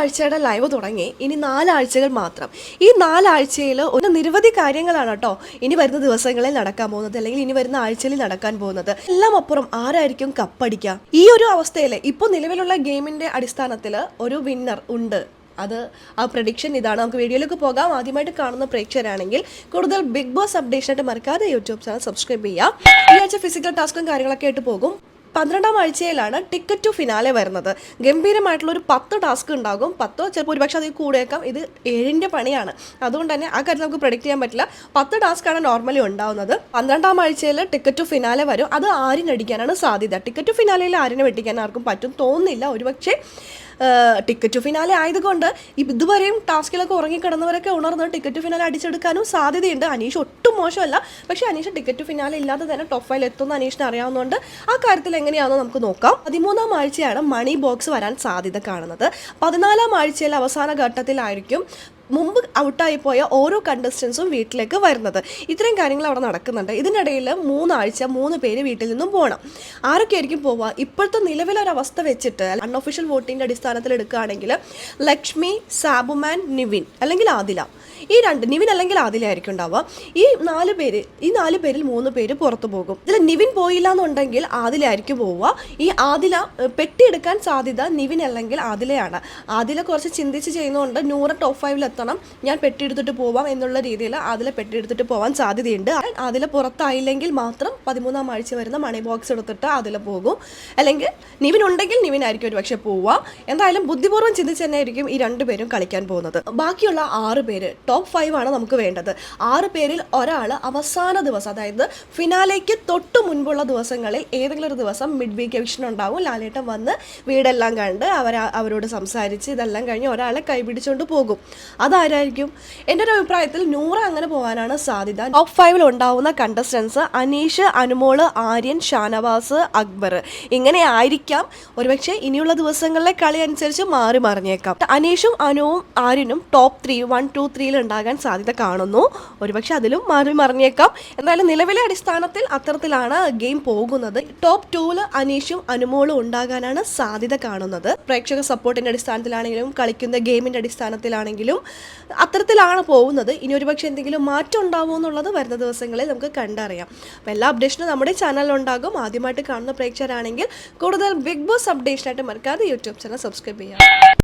ആഴ്ചയുടെ ലൈവ് തുടങ്ങി. ഇനി നാലാഴ്ചകൾ മാത്രം. ഈ നാലാഴ്ചയിൽ ഒരു നിരവധി കാര്യങ്ങളാണ് കേട്ടോ ഇനി വരുന്ന ദിവസങ്ങളിൽ നടക്കാൻ പോകുന്നത്. അല്ലെങ്കിൽ ഇനി വരുന്ന ആഴ്ചയിൽ നടക്കാൻ പോകുന്നത്. എല്ലാം അപ്പുറം ആരായിരിക്കും കപ്പടിക്കുക ഈ ഒരു അവസ്ഥയിൽ ഇപ്പോൾ നിലവിലുള്ള ഗെയിമിന്റെ അടിസ്ഥാനത്തിൽ ഒരു വിന്നർ ഉണ്ട്. അത് ആ പ്രഡിക്ഷൻ ഇതാണ്. നമുക്ക് വീഡിയോയിലേക്ക് പോകാം. ആദ്യമായിട്ട് കാണുന്ന പ്രേക്ഷകരാണെങ്കിൽ കൂടുതൽ ബിഗ് ബോസ് അപ്ഡേഷൻ അപ്ഡേഷനായിട്ട് മറക്കാതെ യൂട്യൂബ് ചാനൽ സബ്സ്ക്രൈബ് ചെയ്യുക. ഈ ആഴ്ച ഫിസിക്കൽ ടാസ്കും കാര്യങ്ങളൊക്കെ ആയിട്ട് പോകും. പന്ത്രണ്ടാം ആഴ്ചയിലാണ് ടിക്കറ്റ് ടു ഫിനാലെ വരുന്നത്. ഗംഭീരമായിട്ടുള്ള ഒരു പത്ത് ടാസ്ക് ഉണ്ടാകും. പത്തോ ചിലപ്പോൾ ഒരുപക്ഷെ അതിൽ കൂടെയേക്കാം. ഇത് ഏഴിന്റെ പണിയാണ്. അതുകൊണ്ട് തന്നെ ആ കാര്യം നമുക്ക് പ്രൊഡിക്റ്റ് ചെയ്യാൻ പറ്റില്ല. പത്ത് ടാസ്ക്കാണ് നോർമലി ഉണ്ടാവുന്നത്. പന്ത്രണ്ടാം ആഴ്ചയിൽ ടിക്കറ്റ് ടു ഫിനാലെ വരും. അത് ആരും ആരിനടിക്കാനാണ് സാധ്യത. ടിക്കറ്റ് ടു ഫിനാലയിൽ ആരിനെ വെട്ടിക്കാൻ ആർക്കും പറ്റും തോന്നുന്നില്ല. ഒരുപക്ഷെ ടിക്കറ്റ് ഫിനാലെ ആയതുകൊണ്ട് ഇതുവരെയും ടാസ്കിലൊക്കെ ഉറങ്ങിക്കിടന്നവരൊക്കെ ഉണർന്ന് ടിക്കറ്റ് ഫിനാലെ അടിച്ചെടുക്കാനും സാധ്യതയുണ്ട്. അനീഷ് ഒട്ടും മോശമല്ല. പക്ഷേ അനീഷ് ടിക്കറ്റ് ടു ഫിനാലെ ഇല്ലാതെ തന്നെ ടോപ്പ് ഫൈവ് എത്തുന്ന അനീഷിന് അറിയാവുന്നതുകൊണ്ട് ആ കാര്യത്തിൽ എങ്ങനെയാണെന്ന് നമുക്ക് നോക്കാം. പതിമൂന്നാം ആഴ്ചയാണ് മണി ബോക്സ് വരാൻ സാധ്യത കാണുന്നത്. പതിനാലാം ആഴ്ചയിൽ അവസാന ഘട്ടത്തിലായിരിക്കും മുമ്പ് ഔട്ടായി പോയ ഓരോ കണ്ടസ്റ്റൻസും വീട്ടിലേക്ക് വരുന്നത്. ഇത്രയും കാര്യങ്ങൾ അവിടെ നടക്കുന്നുണ്ട്. ഇതിനിടയിൽ മൂന്നാഴ്ച മൂന്ന് പേര് വീട്ടിൽ നിന്നും പോകണം ആരൊക്കെ ആയിരിക്കും പോവുക? ഇപ്പോഴത്തെ നിലവിലൊരവസ്ഥ വെച്ചിട്ട് അൺഒഫീഷ്യൽ വോട്ടിന്റെ അടിസ്ഥാനത്തിൽ എടുക്കുകയാണെങ്കിൽ ലക്ഷ്മി സാബുമാൻ നിവിൻ അല്ലെങ്കിൽ ആദില. ഈ രണ്ട് നിവിൻ അല്ലെങ്കിൽ ആദിലായിരിക്കും ഉണ്ടാവുക. ഈ നാല് പേര് ഈ നാല് പേരിൽ മൂന്ന് പേര് പുറത്തു പോകും. ഇതിൽ നിവിൻ പോയില്ല എന്നുണ്ടെങ്കിൽ ആദിലായിരിക്കും പോവുക. ഈ ആദില പെട്ടിയെടുക്കാൻ സാധ്യത നിവിൻ അല്ലെങ്കിൽ ആദിലയാണ്. ആദില കുറച്ച് ചിന്തിച്ച് ചെയ്യുന്നതുകൊണ്ട് നൂറ് ടോപ്പ് ഫൈവിൽ എത്തണം ഞാൻ പെട്ടിയെടുത്തിട്ട് പോവാം എന്നുള്ള രീതിയിൽ പെട്ടി പെട്ടിയെടുത്തിട്ട് പോകാൻ സാധ്യതയുണ്ട്. അതിൽ പുറത്തായില്ലെങ്കിൽ മാത്രം പതിമൂന്നാം ആഴ്ച വരുന്ന മണി ബോക്സ് എടുത്തിട്ട് അതിൽ പോകും. അല്ലെങ്കിൽ നിവിൻ ഉണ്ടെങ്കിൽ നിവിനായിരിക്കും ഒരു പക്ഷേ പോവാം എന്തായാലും ബുദ്ധിപൂർവം ചിന്തിച്ച് തന്നെ ആയിരിക്കും ഈ രണ്ടുപേരും കളിക്കാൻ പോകുന്നത്. ബാക്കിയുള്ള ആറ് പേര് ടോപ്പ് ഫൈവ് ആണ് നമുക്ക് വേണ്ടത്. ആറ് പേരിൽ ഒരാൾ അവസാന ദിവസം അതായത് ഫിനാലേക്ക് തൊട്ട് മുൻപുള്ള ദിവസങ്ങളിൽ ഏതെങ്കിലും ഒരു ദിവസം മിഡ് വീക്ക് എവിഷൻ ഉണ്ടാവും. ലാലേട്ടൻ വന്ന് വീടെല്ലാം കണ്ട് അവർ അവരോട് സംസാരിച്ച് ഇതെല്ലാം കഴിഞ്ഞ് ഒരാളെ കൈപിടിച്ചുകൊണ്ട് പോകും. അതാരായിരിക്കും? എന്റെ ഒരു അഭിപ്രായത്തിൽ നൂറ് അങ്ങനെ പോകാനാണ് സാധ്യത. ടോപ്പ് ഫൈവിൽ ഉണ്ടാവുന്ന കണ്ടസ്റ്റൻസ് അനീഷ് അനുമോൾ ആര്യൻ ഷാനവാസ് അക്ബർ. ഇങ്ങനെ ആയിരിക്കാം. ഒരുപക്ഷെ ഇനിയുള്ള ദിവസങ്ങളിലെ കളി അനുസരിച്ച് മാറി മറിഞ്ഞേക്കാം. അനീഷും അനുവും ആര്യനും ടോപ്പ് ത്രീ വൺ ടു ത്രീയിൽ ഉണ്ടാകാൻ സാധ്യത കാണുന്നു. ഒരുപക്ഷെ അതിലും മാറി മറിഞ്ഞേക്കാം. എന്നാലും നിലവിലെ അടിസ്ഥാനത്തിൽ അത്തരത്തിലാണ് ഗെയിം പോകുന്നത്. ടോപ്പ് ടൂവിൽ അനീഷും അനുമോളും ഉണ്ടാകാനാണ് സാധ്യത കാണുന്നത്. പ്രേക്ഷക സപ്പോർട്ടിന്റെ അടിസ്ഥാനത്തിലാണെങ്കിലും കളിക്കുന്ന ഗെയിമിന്റെ അടിസ്ഥാനത്തിലാണെങ്കിലും അത്തരത്തിലാണ് പോകുന്നത്. ഇനി ഒരുപക്ഷെ എന്തെങ്കിലും മാറ്റം ഉണ്ടാവുമോ എന്നുള്ളത് വരുന്ന ദിവസങ്ങളിൽ നമുക്ക് കണ്ടറിയാം. അപ്പോൾ എല്ലാ അപ്ഡേഷനും നമ്മുടെ ചാനലിലുണ്ടാകും ആദ്യമായിട്ട് കാണുന്ന പ്രേക്ഷകരാണെങ്കിൽ കൂടുതൽ ബിഗ് ബോസ് അപ്ഡേഷനായിട്ട് മറക്കാതെ യൂട്യൂബ് ചാനൽ സബ്സ്ക്രൈബ് ചെയ്യാം.